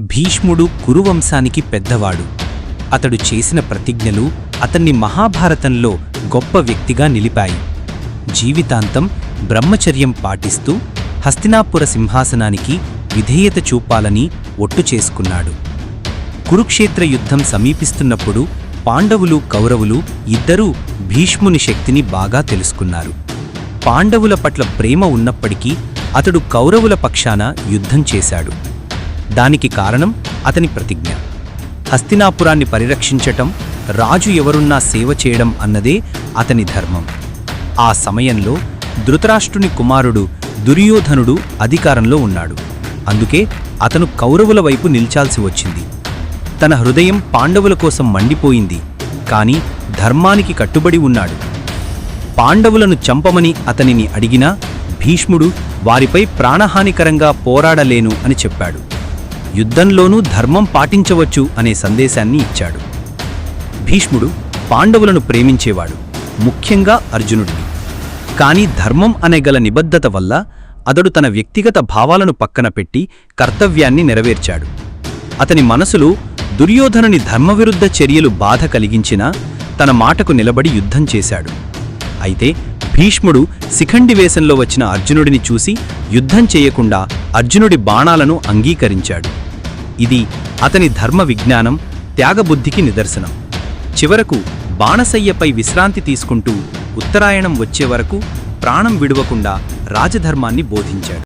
భీష్ముడు కురువంశానికి పెద్దవాడు. అతడు చేసిన ప్రతిజ్ఞలు అతన్ని మహాభారతంలో గొప్ప వ్యక్తిగా నిలిపాయి. జీవితాంతం బ్రహ్మచర్యం పాటిస్తూ హస్తినాపుర సింహాసనానికి విధేయత చూపాలని ఒట్టు చేసుకున్నాడు. కురుక్షేత్ర యుద్ధం సమీపిస్తున్నప్పుడు పాండవులు కౌరవులు ఇద్దరూ భీష్ముని శక్తిని బాగా తెలుసుకున్నారు. పాండవుల పట్ల ప్రేమ ఉన్నప్పటికీ అతడు కౌరవుల పక్షాన యుద్ధం చేశాడు. దానికి కారణం అతని ప్రతిజ్ఞ. హస్తినాపురాన్ని పరిరక్షించటం రాజు ఎవరున్నా సేవ చేయడం అన్నదే అతని ధర్మం. ఆ సమయంలో ధృతరాష్ట్రుని కుమారుడు దుర్యోధనుడు అధికారంలో ఉన్నాడు. అందుకే అతను కౌరవుల వైపు నిల్చాల్సి వచ్చింది. తన హృదయం పాండవుల కోసం మండిపోయింది కాని ధర్మానికి కట్టుబడి ఉన్నాడు. పాండవులను చంపమని అతనిని అడిగినా భీష్ముడు వారిపై ప్రాణహానికరంగా పోరాడలేను అని చెప్పాడు. యుద్ధంలోనూ ధర్మం పాటించవచ్చు అనే సందేశాన్ని ఇచ్చాడు. భీష్ముడు పాండవులను ప్రేమించేవాడు ముఖ్యంగా అర్జునుడిని. కాని ధర్మం అనే గల నిబద్ధత వల్ల అతడు తన వ్యక్తిగత భావాలను పక్కన పెట్టి కర్తవ్యాన్ని నెరవేర్చాడు. అతని మనసులో దుర్యోధనుని ధర్మవిరుద్ధ చర్యలు బాధ కలిగించినా తన మాటకు నిలబడి యుద్ధం చేశాడు. అయితే భీష్ముడు శిఖండి వేషంలో వచ్చిన అర్జునుడిని చూసి యుద్ధం చేయకుండా అర్జునుడి బాణాలను అంగీకరించాడు. ఇది అతని ధర్మ విజ్ఞానం త్యాగబుద్ధికి నిదర్శనం. చివరకు బాణసయ్యపై విశ్రాంతి తీసుకుంటూ ఉత్తరాయణం వచ్చే వరకు ప్రాణం విడువకుండా రాజధర్మాన్ని బోధించాడు.